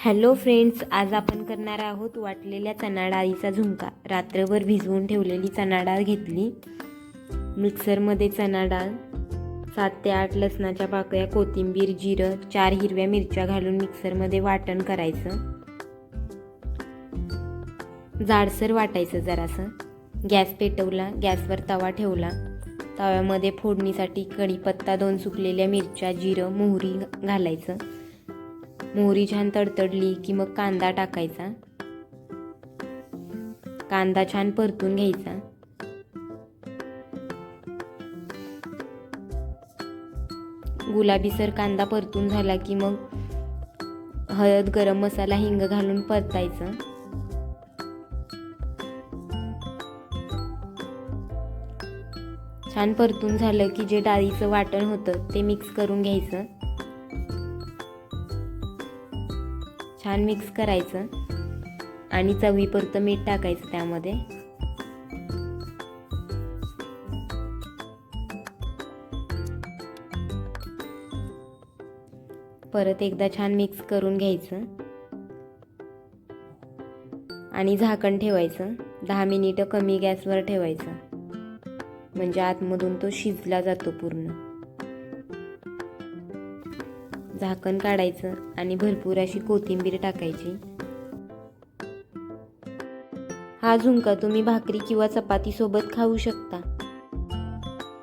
Hello friends आज आपण करणार आहोत वाटलेल्या चणा डाळीचा झुणका. रात्रभर भिजवून ठेवलेली चणा डाळ घेतली. मिक्सरमध्ये चणा डाळ सात ते आठ लसणाच्या पाकळ्या कोथिंबीर जिरं चार हिरव्या मिरच्या घालून मिक्सरमध्ये वाटण करायचं. जाडसर वाटायचं जरासं. गॅस पेटवला गॅसवर तवा ठेवला. तव्यामध्ये फोडणीसाठी कढीपत्ता दोन सुकलेल्या मिरच्या जिरं मोहरी घालायचं. मोहरी छान तडतडली की मग कांदा टाकायचा. कांदा छान परतून घ्यायचा. गुलाबीसर कांदा परतून झाला की मग हळद गरम मसाला हिंग घालून परतायचं. छान परतून झालं की जे डाळीचं वाटण होतं ते मिक्स करून घ्यायचं. छान मिक्स करायचं. आणि चवीपुरतं मीठ टाकायचं त्यामध्ये. परत एकदा छान मिक्स करून घ्यायचं. आणि झाकण ठेवायचं. दहा मिनिटं कमी गॅसवर ठेवायचं. म्हणजे आतमधून तो शिजला जातो पूर्ण. झाकण काढायचं आणि भरपूर अशी कोथिंबीर टाकायची. हा झुणका तुम्ही भाकरी किंवा चपातीसोबत खाऊ शकता.